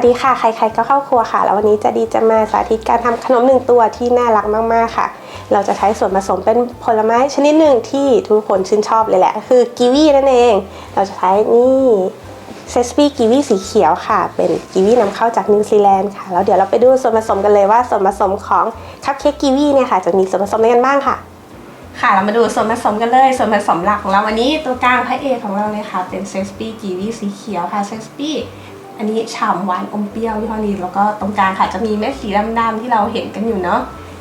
วัสดีค่ะ ใครๆก็เข้าครัวค่ะ แล้ววันนี้จะดีจะมาสาธิตการทำขนมหนึ่งตัวที่น่ารักมากๆค่ะ เราจะใช้ส่วนผสมเป็นผลไม้ชนิดหนึ่งที่ทุกคนชื่นชอบเลยแหละ คือกีวีนั่นเอง เราจะใช้นี่เซสปี้กีวีสีเขียวค่ะ เป็นกีวีนำเข้าจากนิวซีแลนด์ค่ะ แล้วเดี๋ยวเราไปดูส่วนผสมกันเลยว่าส่วนผสมของคัพเค้กกีวีเนี่ยค่ะ จะมีส่วนผสมอะไรกันบ้างค่ะ ค่ะเรามาดูส่วนผสมกันเลย ส่วนผสมหลักของเราวันนี้ตัวกลางพระเอกของเราเลยค่ะ เป็นเซสปี้กีวีสีเขียวค่ะเซสปี้ อันนี้ฉ่ำหวานอมเปรี้ยวยี่ห้อนี้แล้วก็ตรงกลางค่ะจะมีเม็ดสีดำๆที่เราเห็นกันอยู่เนาะ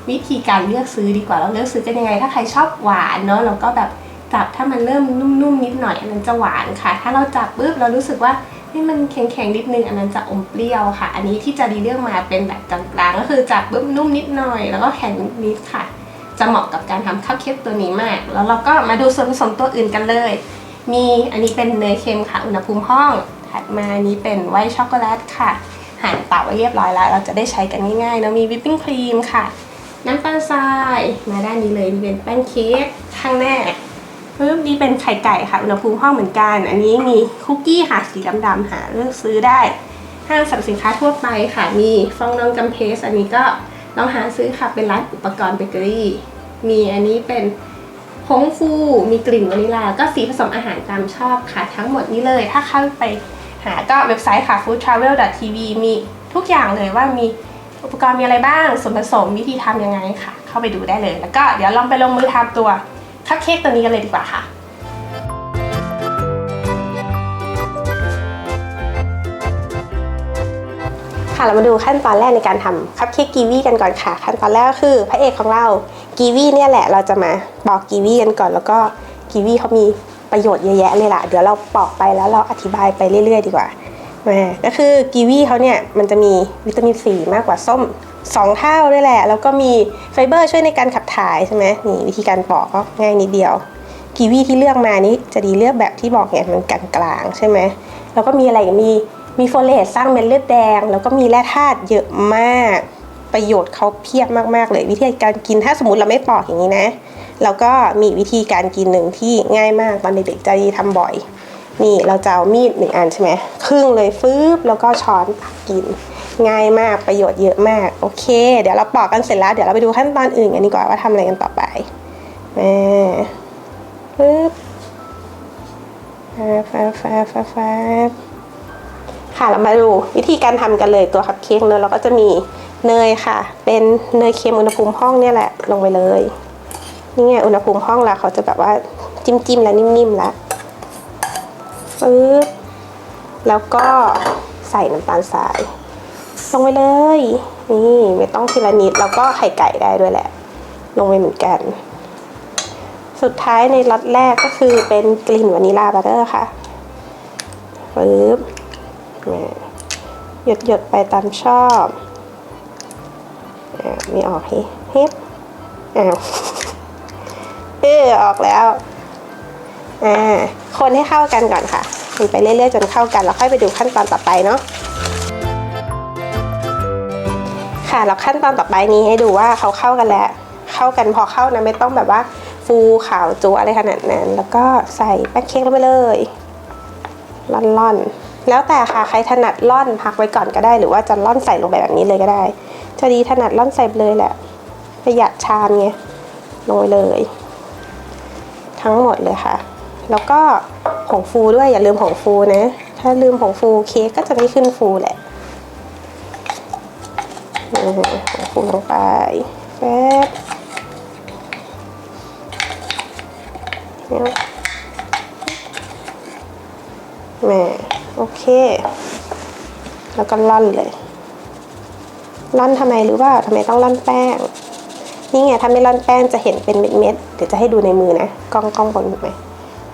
วิธีการเลือกซื้อดีกว่าเราเลือกซื้อกันยังไง ถ้าใครชอบหวานเนาะเราก็แบบจับถ้ามันเริ่มนุ่มๆนิดหน่อยอันนั้นจะหวานค่ะ ถ้าเราจับปุ๊บเรารู้สึกว่าให้มันแข็งๆนิดนึงอันนั้นจะอมเปรี้ยวค่ะ อันนี้ที่จะดีเลือกมาเป็นแบบกลางๆก็คือจับปุ๊บนุ่มนิดหน่อย แล้วก็แข็งนิดค่ะ จะเหมาะกับการทำข้าวเค้กตัวนี้มาก แล้วเราก็มาดูส่วนผสมตัวอื่นกันเลย มีอันนี้เป็นเนยเค็มค่ะ อุณหภูมิห้อง ถัดมาอันนี้เป็นไวท์ช็อกโกแลตค่ะ หั่นเตาไว้เรียบร้อยแล้ว เราจะได้ใช้กันง่ายๆเนอะมีวิปปิ้งครีมค่ะ น้ำตาลทราย มาด้านนี้เลยนี่เป็นแป้งเค้กข้างหน้าปึ๊บนี่เป็นไข่ไก่ค่ะอุณหภูมิห้องเหมือนกัน อันนี้มีคุกกี้ค่ะสีดำๆหาเลือกซื้อได้ห้างสรรพสินค้าทั่วไปค่ะ มีฟองนมกัมเพส อันนี้ก็ลองหาซื้อค่ะเป็นร้านอุปกรณ์เบเกอรี่ มีอันนี้เป็นผงฟู มีกลิ่นวานิลลาก็สีผสมอาหารตามชอบค่ะ ทั้งหมดนี้เลย ถ้าเข้าไป หาก็เว็บไซต์ค่ะ foodtravel.tv มีทุกอย่างเลยว่ามีอุปกรณ์มีอะไรบ้าง ส่วนผสมวิธีทำยังไงค่ะ เข้าไปดูได้เลย แล้วก็เดี๋ยวลองไปลงมือทำตัวคัพเค้กตัวนี้กันเลยดีกว่าค่ะค่ะเรามาดูขั้นตอนแรกในการทำคัพเค้กกีวีกันก่อนค่ะ ขั้นตอนแรกก็คือพระเอกของเรากีวีเนี่ยแหละเราจะมาปอกกีวีกันก่อน แล้วก็กีวีเขามี ประโยชน์เยอะแยะเลยล่ะ เดี๋ยวเราปอกไปแล้วเราอธิบายไปเรื่อย ๆ ดีกว่ามก็คือกีวีเขาเนี่ยมันจะมีวิตามินซีมากกว่าส้มสองเท่าด้วยแหละ แล้วก็มีไฟเบอร์ช่วยในการขับถ่ายใช่ไหมนี่วิธีการปอกก็ง่ายนิดเดียว กีวีที่เลือกมานี้จะดีเลือกแบบที่บอกเนี่ยมันกลางๆใช่ไหมแล้วก็มีอะไรอีกมีมีโฟเลตสร้างเม็ดเลือดแดง แล้วก็มีแร่ธาตุเยอะมาก ประโยชน์เขาเพียบมากๆเลย วิธีการกินถ้าสมมติเราไม่ปอกอย่างนี้นะแล้วก็มีวิธีการกินหนึ่งที่ง่ายมากตอนเด็กๆจะดีทำบ่อย นี่เราจะเอามีดหนึ่งอันใช่ไหมครึ่งเลยฟืบแล้วก็ช้อนตักกิน ง่ายมากประโยชน์เยอะมากโอเค เดี๋ยวเราปอกกันเสร็จแล้วเดี๋ยวเราไปดูขั้นตอนอื่นกันดีกว่าว่าทำอะไรกันต่อไปมาปึ๊บฟ้าฟ้าฟ้าฟ้าค่ะเรามาดูวิธีการทำกันเลยตัวคัพเค้กเนอะเราก็จะมี เนยค่ะ เป็นเนยเค็มอุณหภูมิห้องเนี่ยแหละลงไปเลย นี่ไงอุณหภูมิห้องละเขาจะแบบว่าจิ้มจิ้มแล้วนิ่มๆแล้วปึ๊บแล้วก็ใส่น้ำตาลทราย ลงไปเลย นี่ไม่ต้องทีละนิด แล้วก็ไข่ไก่ได้ด้วยแหละ ลงไปเหมือนกัน สุดท้ายในล็อตแรกก็คือเป็นกลิ่นวานิลลาบัตเตอร์ค่ะปึ๊บหยดหยดไปตามชอบ ไม่ออกเฮ้เฮ้อ้าวเออออกแล้วอ่าคนให้เข้ากันก่อนค่ะคนไปเรื่อยๆจนเข้ากันแล้วค่อยไปดูขั้นตอนต่อไปเนาะค่ะแล้วขั้นตอนต่อไปนี้ให้ดูว่าเขาเข้ากันแล้ว เข้ากันพอเข้านะไม่ต้องแบบว่าฟูขาวจูอะไรขนาดนั้น แล้วก็ใส่แป้งเค้กลงไปเลยล่อนๆแล้วแต่ค่ะใครถนัดล่อนพักไว้ก่อนก็ได้ หรือว่าจะล่อนใส่ลงไปแบบนี้เลยก็ได้ จะดีถนัดล่อนใส่เลยแหละ ประหยัดชามไงลงไปเลย ทั้งหมดเลยค่ะ แล้วก็ผงฟูด้วยอย่าลืมผงฟูนะ ถ้าลืมผงฟูเค้กก็จะไม่ขึ้นฟูแหละอืมผงฟูลงไปแป๊บเนี่ยแหม่โอเค แล้วก็ล่อนเลย ล่อนทำไมหรือว่าทำไมต้องล่อนแป้ง นี่ไงถ้าไม่ร่อนแป้งจะเห็นเป็นเม็ดๆเดี๋ยวจะให้ดูในมือนะกล้องกล้องบนถูกไหม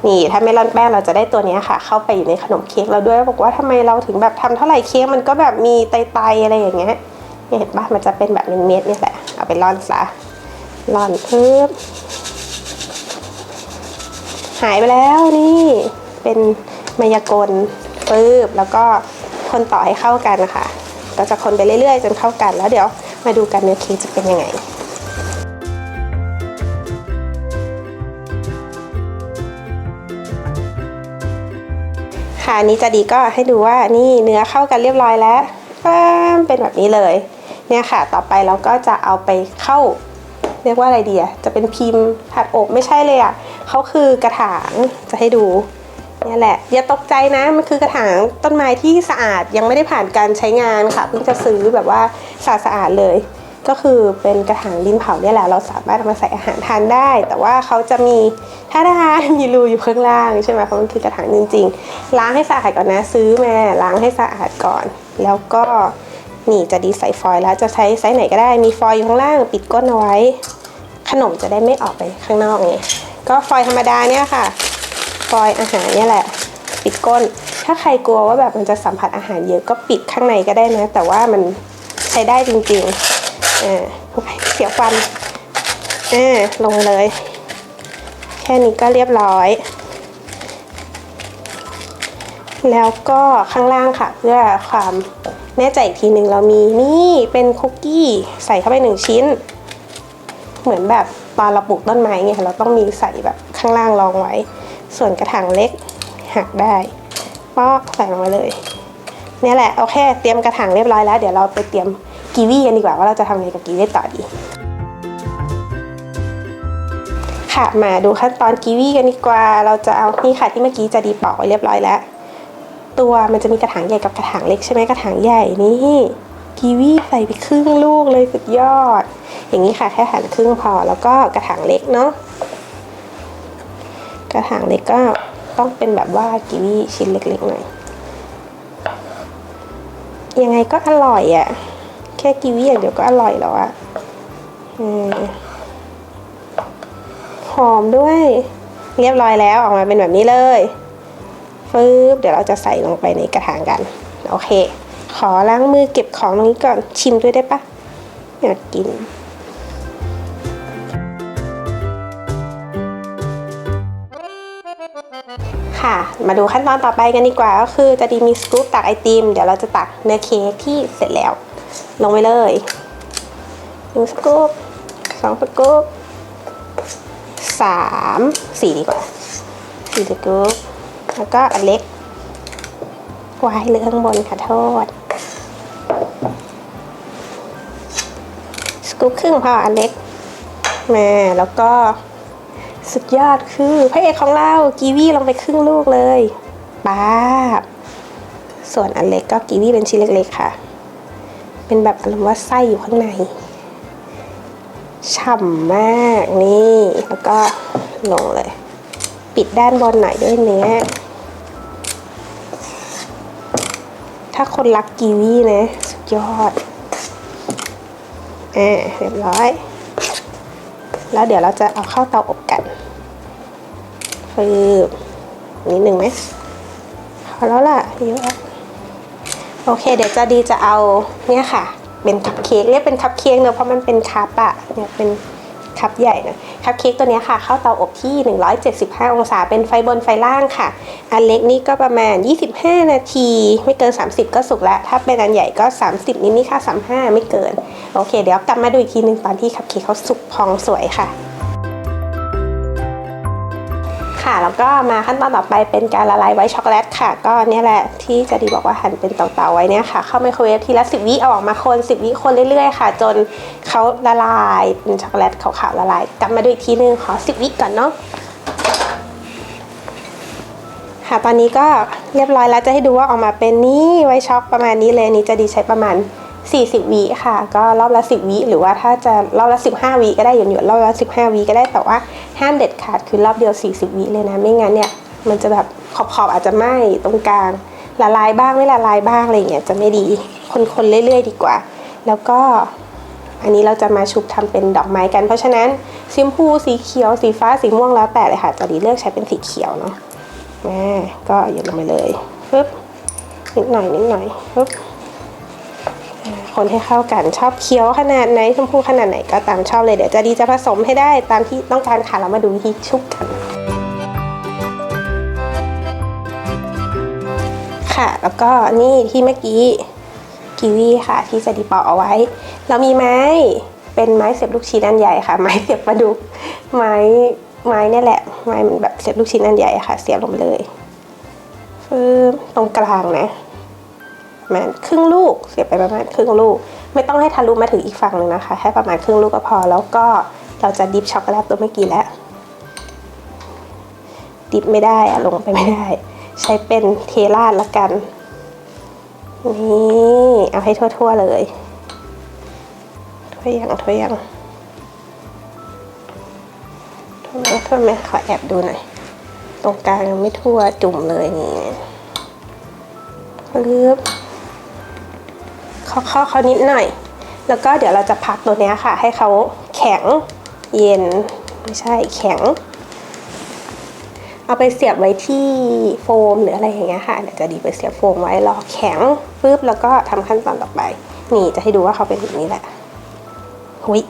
นี่ถ้าไม่ร่อนแป้งเราจะได้ตัวนี้ค่ะ เข้าไปอยู่ในขนมเค้กเราด้วยบอกว่าทำไมเราถึงแบบทำเท่าไหร่เค้กมันก็แบบมีไตๆอะไรอย่างเงี้ยเห็นปะมันจะเป็นแบบเม็ดๆนี่แหละเอาไปร่อนซะร่อนปึ๊บหายไปแล้วนี่เป็นมายากลปึ๊บแล้วก็คนต่อให้เข้ากันนะคะ ก็จะคนไปเรื่อยๆ จนเข้ากัน แล้วเดี๋ยวมาดูกันเนื้อเค้กจะเป็นยังไงค่ะอันนี้จะดีก็ให้ดูว่านี่เนื้อเข้ากันเรียบร้อยแล้วเป็นแบบนี้เลยเนี่ยค่ะ ต่อไปเราก็จะเอาไปเข้า เรียกว่าอะไรดีอะจะเป็นพิมพ์ผัดอบไม่ใช่เลยอะเขาคือกระถางจะให้ดู นี่แหละ อย่าตกใจนะ มันคือกระถางต้นไม้ที่สะอาดยังไม่ได้ผ่านการใช้งานค่ะ เพิ่งจะซื้อแบบว่าสะอาดสะอาดๆเลย ก็คือเป็นกระถางดินเผาเนี่ยแหละ เราสามารถมาใส่อาหารทานได้ แต่ว่าเขาจะมีถ้าได้มีรูอยู่ข้างล่างใช่ไหมเพราะมันคือกระถางจริงๆ ล้างให้สะอาดก่อนนะ ซื้อมาล้างให้สะอาดก่อน แล้วก็นี่จะดีใส่ฟอยล์แล้วจะใช้ไซส์ไหนก็ได้ มีฟอยล์อยู่ข้างล่างปิดก้นเอาไว้ ขนมจะได้ไม่ออกไปข้างนอกไงก็ฟอยล์ธรรมดาเนี่ยค่ะ ฟอยล์อาหารนี่แหละ ปิดก้น ถ้าใครกลัวว่าแบบมันจะสัมผัสอาหารเยอะก็ปิดข้างในก็ได้นะ แต่ว่ามันใช้ได้จริงๆอ่าเสียวฟันอ่าลงเลย แค่นี้ก็เรียบร้อย แล้วก็ข้างล่างค่ะ เพื่อความแน่ใจอีกทีหนึ่งเรามีนี่เป็นคุกกี้ใส่เข้าไปหนึ่งชิ้น เหมือนแบบตอนเราปลูกต้นไม้ไงเราต้องมีใส่แบบข้างล่างรองไว้ ส่วนกระถางเล็กหักได้ปอกใส่ลงไปเลยเนี่ยแหละโอเคเตรียมกระถางเรียบร้อยแล้ว เดี๋ยวเราไปเตรียมกีวีกันดีกว่าว่าเราจะทำอะไงกับกีวีต่อดี ค่ะมาดูขั้นตอนกีวีกันดีกว่า เราจะเอานี่ค่ะที่เมื่อกี้จะดีปอกไว้เรียบร้อยแล้ว ตัวมันจะมีกระถางใหญ่กับกระถางเล็กใช่ไหมกระถางใหญ่นี่กีวีใส่ไปครึ่งลูกเลยสุดยอด อย่างนี้ค่ะแค่หั่นครึ่งพอแล้วก็กระถางเล็กเนาะ กระถางเล็กก็ต้องเป็นแบบว่ากีวีชิ้นเล็กๆหน่อย ยังไงก็อร่อยอะ่ะ แค่กีวีอย่างเดียวก็อร่อยแล้วอะ่ะหอมด้วย เรียบร้อยแล้วออกมาเป็นแบบนี้เลยฟืบเดี๋ยวเราจะใส่ลงไปในกระถางกัน โอเค ขอล้างมือเก็บของตรงนี้ก่อนชิมด้วยได้ปะอยากกิน ค่ะ มาดูขั้นตอนต่อไปกันดีกว่า ก็คือจะดีมีสกู๊ปตักไอติม เดี๋ยวเราจะตักเนื้อเค้กที่เสร็จแล้ว ลงไปเลยหนึ่งสกู๊ปสองสกู๊ปสามสี่ดีกว่าสี่สกู๊ปแล้วก็อันเล็กวายเลือข้างบนค่ะโทษสกู๊ปครึ่งพออันเล็กมาแล้วก็ สุดยอดคือพระเอกของเรากีวีลงไปครึ่งลูกเลยป้าบส่วนอันเล็กก็กีวีเป็นชิ้นเล็ก ๆ ค่ะ เป็นแบบอารมณ์ว่าไส้อยู่ข้างในฉ่ำมากนี่แล้วก็ลงเลย ปิดด้านบนหน่อยด้วยเนื้อถ้าคนรักกีวีนะ สุดยอดอ่าเรียบร้อย แล้วเดี๋ยวเราจะเอาเข้าเตาอบกันฟืบนิดหนึ่งไหมพอแล้วล่ะเยอะโอเค เดี๋ยวจะดีจะเอาเนี่ยค่ะ เป็นคัพเค้กเรียกเป็นคัพเค้กเนอะเพราะมันเป็นคัพอะเนี่ยเป็น คัพใหญ่นะคัพเค้กตัวนี้ค่ะ เข้าเตาอบที่ 175 องศา เป็นไฟบนไฟล่างค่ะ อันเล็กนี่ก็ประมาณ 25 นาที ไม่เกิน 30 ก็สุกแล้ว ถ้าเป็นอันใหญ่ก็ 30 นิดนี่ค่ะ 35 ไม่เกิน โอเค เดี๋ยวกลับมาดูอีกทีหนึ่งตอนที่คัพเค้กเขาสุกพองสวยค่ะ ค่ะ แล้วก็มาขั้นตอนต่อไปเป็นการละลายไวท์ช็อกโกแลตค่ะ ก็เนี่ยแหละที่จะดีบอกว่าหั่นเป็นเตาๆไว้เนี่ยค่ะ เข้าไมโครเวฟทีละสิบวิเอาออกมาคนสิบวิคนเรื่อยๆ ค่ะ จนเขาละลายเป็นช็อกโกแลตขาวๆละลายกลับมาดูอีกทีนึงขอสิบวิก่อนเนาะค่ะตอนนี้ก็เรียบร้อยแล้วจะให้ดูว่าออกมาเป็นนี่ไวช็อกประมาณนี้เลยนนี้จะดีใช้ประมาณ 40วิค่ะ ก็รอบละ 10วิหรือว่าถ้าจะรอบละ 15วิก็ได้หยุดๆรอบละ 15วิก็ได้แต่ว่าห้ามเด็ดขาดคือรอบเดียว 40วิเลยนะ ไม่งั้นเนี่ยมันจะแบบขอบๆอาจจะไหม้ตรงกลางละลายบ้างไม่ละลายบ้างอะไรเงี้ยจะไม่ดีคนๆเรื่อย ๆ ดีกว่า แล้วก็อันนี้เราจะมาชุบทำเป็นดอกไม้กัน เพราะฉะนั้นสีชมพูสีเขียว สีฟ้าสีม่วงแล้วแต่เลยค่ะจะดีเลือกใช้เป็นสีเขียวเนาะแม่ก็หยดลงไปเลยปึ๊บนิดหน่อยนิดหน่อยปึ๊บ คนให้เข้ากันชอบเคี้ยวขนาดไหนชมพูขนาดไหนก็ตามชอบเลยเดี๋ยวจะดีจะผสมให้ได้ตามที่ต้องการค่ะเรามาดูวิธีชุบกันค่ะ แล้วก็นี่ที่เมื่อกี้กีวีค่ะ ที่จะดีปอกเอาไว้ เรามีไม้เป็นไม้เสียบลูกชิ้นอันใหญ่ค่ะ ไม้เสียบปลาดุกไม้ไม้เนี่ยแหละ ไม้มันแบบเสียบลูกชิ้นอันใหญ่ค่ะ เสียบลงไปเลยฟืตรงกลางนะ ประมาณครึ่งลูก เสียบไปประมาณครึ่งลูก ไม่ต้องให้ทะลุมาถึงอีกฝั่งหนึ่งนะคะ ให้ประมาณครึ่งลูกก็พอ แล้วก็เราจะดิฟช็อกโกแลตตัวเมื่อกี้แล้ว ดิฟไม่ได้อะลงไปไม่ได้ ใช้เป็นเทราดละกัน นี่เอาให้ทั่วๆเลยทั่วยังทั่วยังทั่วไหมทั่วไหมขอแอบดูหน่อย ตรงกลางยังไม่ทั่วจุ่มเลยนี่ลืบ เคาะๆเขานิดหน่อย แล้วก็เดี๋ยวเราจะพักตัวเนี้ยค่ะ ให้เขาแข็งเย็น ไม่ใช่แข็ง เอาไปเสียบไว้ที่โฟมหรืออะไรอย่างเงี้ยค่ะเดี๋ยวจะดีไปเสียบโฟมไว้รอแข็งปุ๊บแล้วก็ทำขั้นตอนต่อไป นี่จะให้ดูว่าเขาเป็นแบบนี้แหละหุย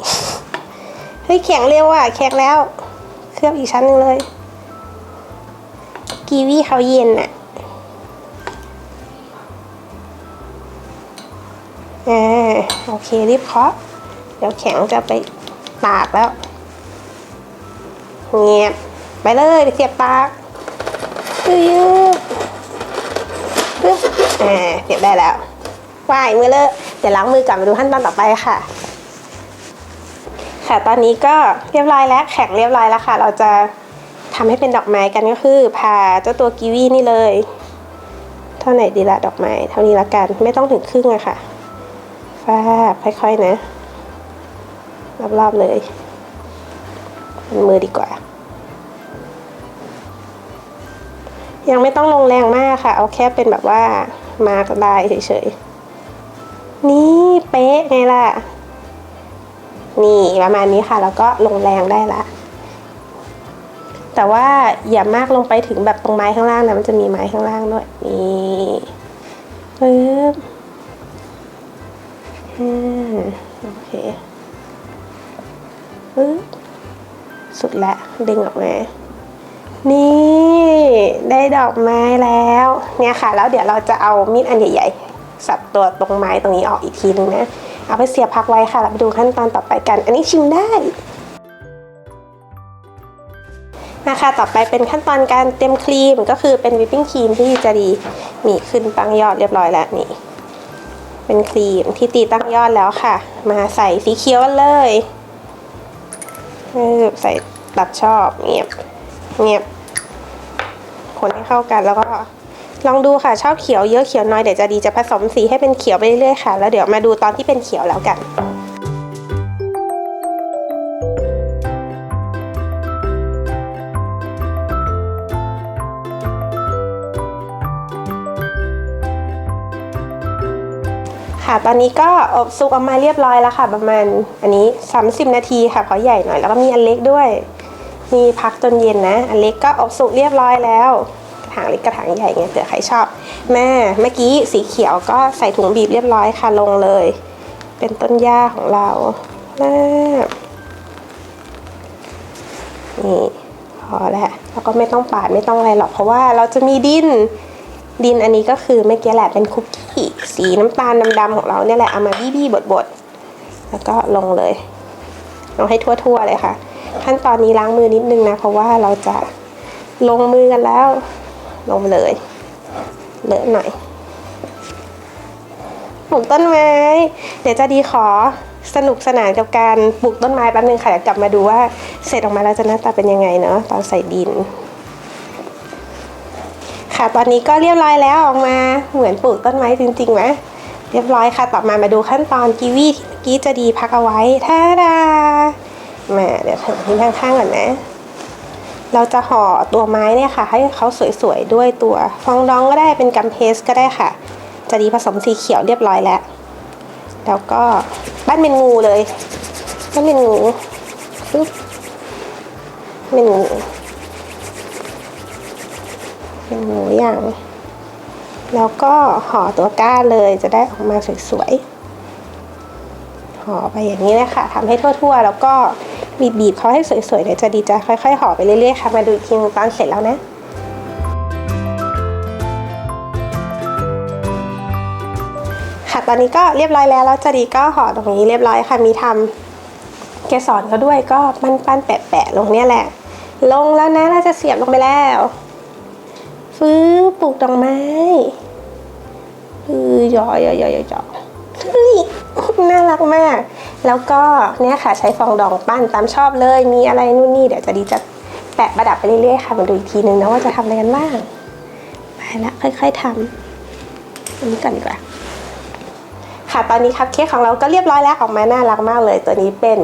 เฮ้ยแข็งเร็วอะแข็งแล้ว เคลือบอีกชั้นหนึ่งเลยกีวีเขาเย็นอะ โอเครีบเคาะเดี๋ยวแข็งจะไปตากแล้วเงียบไปเลยเสียบปากยืดปึ๊บอ่าเสียบได้แล้วว่ายมือเลอะเดี๋ยวล้างมือก่อนมาดูขั้นตอนต่อไปค่ะ ค่ะตอนนี้ก็เรียบร้อยแล้วแข็งเรียบร้อยแล้วค่ะ เราจะทำให้เป็นดอกไม้กันก็คือผ่าเจ้าตัวกีวีนี่เลย เท่าไหนดีละดอกไม้ เท่านี้ละกันไม่ต้องถึงครึ่งอะค่ะ แฟบค่อยๆนะ รอบๆเลยเป็นมือดีกว่า ยังไม่ต้องลงแรงมากค่ะ เอาแค่เป็นแบบว่ามาร์กลายเฉยๆ นี่เป๊ะไงล่ะ นี่ประมาณนี้ค่ะ แล้วก็ลงแรงได้ละแต่ว่าอย่ามากลงไปถึงแบบตรงไม้ข้างล่างนะมันจะมีไม้ข้างล่างด้วย นี่ปึ๊บ อืมโอเคปึ๊บสุดละดึงออกมา นี่ได้ดอกไม้แล้ว เนี่ยค่ะ แล้วเดี๋ยวเราจะเอามีดอันใหญ่ๆ สับตัวตรงไม้ตรงนี้ออกอีกทีนึงนะ เอาไปเสียบพักไว้ค่ะแล้วไปดูขั้นตอนต่อไปกัน อันนี้ชิมได้นะคะต่อไปเป็นขั้นตอนการเตรียมครีมก็คือเป็นวิปปิ้งครีมที่จะดีนี่ขึ้นตั้งยอดเรียบร้อยแล้วนี่ เป็นครีมที่ตีตั้งยอดแล้วค่ะ มาใส่สีเขียวเลยใส่ตัดชอบเงียบเงียบคนให้เข้ากันแล้วก็ลองดูค่ะชอบเขียวเยอะเขียวน้อยเดี๋ยวจะดีจะผสมสีให้เป็นเขียวไปเรื่อยๆค่ะ แล้วเดี๋ยวมาดูตอนที่เป็นเขียวแล้วกัน ค่ะ ตอนนี้ก็อบซุกออกมาเรียบร้อยแล้วค่ะ ประมาณอันนี้ 30 นาทีค่ะเพราะใหญ่หน่อย แล้วก็มีอันเล็กด้วยมีพักจนเย็นนะ อันเล็กก็อบสุกเรียบร้อยแล้ว กระถางเล็กกระถางใหญ่ไงเผื่อใครชอบ แม่เมื่อกี้สีเขียวก็ใส่ถุงบีบเรียบร้อยค่ะลงเลย เป็นต้นหญ้าของเราแล้วนี่พอแล้วแล้วก็ไม่ต้องปาดไม่ต้องอะไรหรอกเพราะว่าเราจะมีดิน ดินอันนี้ก็คือเมื่อกี้แหละเป็นคุกกี้สีน้ำตาลดำๆของเราเนี่ยแหละเอามาบี้ๆบดๆแล้วก็ลงเลยลงให้ทั่วๆเลยค่ะ ขั้นตอนนี้ล้างมือนิดนึงนะ เพราะว่าเราจะลงมือกันแล้ว ลงเลยเลอะหน่อยปลูกต้นไม้ เดี๋ยวจะดีขอสนุกสนานกับการปลูกต้นไม้แป๊บนึงค่ะเดี๋ยวกลับมาดูว่าเสร็จออกมาแล้วจะหน้าตาเป็นยังไงเนาะตอนใส่ดิน ค่ะ ตอนนี้ก็เรียบร้อยแล้วออกมาเหมือนปลูกต้นไม้จริงๆไหมเรียบร้อยค่ะ ต่อมามาดูขั้นตอนกีวีที่เมื่อกี้จะดีพักเอาไว้ท่าดามาเดี๋ยวถึงที่ข้างๆก่อนนะ เราจะห่อตัวไม้เนี่ยค่ะ ให้เขาสวยๆด้วยตัวฟองดองก็ได้เป็นกัมเพสก็ได้ค่ะ จะดีผสมสีเขียวเรียบร้อยแล้ว แล้วก็บ้านเป็นงูเลยบ้านเป็นงูปึ๊บเป็นงู เป็นหมูย่าง แล้วก็ห่อตัวก้านเลยจะได้ออกมาสวยๆห่อไปอย่างนี้เลยค่ะทำให้ทั่วๆ แล้วก็บีบๆเขาให้สวยๆเดี๋ยวจะดีจะค่อยๆห่อไปเรื่อยๆค่ะมาดูอีกทีนึงตอนเสร็จแล้วนะค่ะตอนนี้ก็เรียบร้อยแล้วแล้วจะดีก็ห่อตรงนี้เรียบร้อยค่ะมีทำเกสรเขาด้วยก็ปั้นๆแปะๆลงเนี่ยแหละ ลงแล้วนะเราจะเสียบลงไปแล้ว ฟื้อปลูกดอกไม้เออยอยอยอยอยอเฮ้ยน่ารักมาก แล้วก็เนี่ยค่ะใช้ฟองดองปั้นตามชอบเลย มีอะไรนู่นนี่เดี๋ยวจะดีจะแปะประดับไปเรื่อยๆค่ะมาดูอีกทีนึงนะว่าจะทำอะไรกันบ้าง ไปละค่อยๆทำอันนี้ก่อนดีกว่า ค่ะตอนนี้คัพเค้กของเราก็เรียบร้อยแล้วออกมาน่ารักมากเลย ตัวนี้เป็น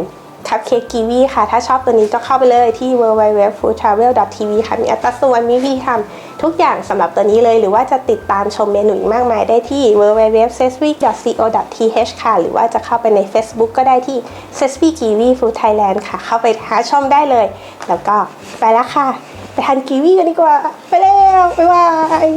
คัพเค้กกีวีค่ะ ถ้าชอบตัวนี้ก็เข้าไปเลยที่ w w w f o o d t r a v e l t v ค่ะ มีอัตราส่วนมีวิธีทำทุกอย่างสำหรับตัวนี้เลย หรือว่าจะติดตามชมเมนูอีกมากมายได้ที่ w w w s e s w i c o t h ค่ะ หรือว่าจะเข้าไปใน Facebook ก็ได้ที่ s e s w i k i w i f o o d Thailand ค่ะ เข้าไปหาชมได้เลย แล้วก็ไปแล้วค่ะ ไปทานกีวีกันดีกว่า ไปแล้วบ๊ายบาย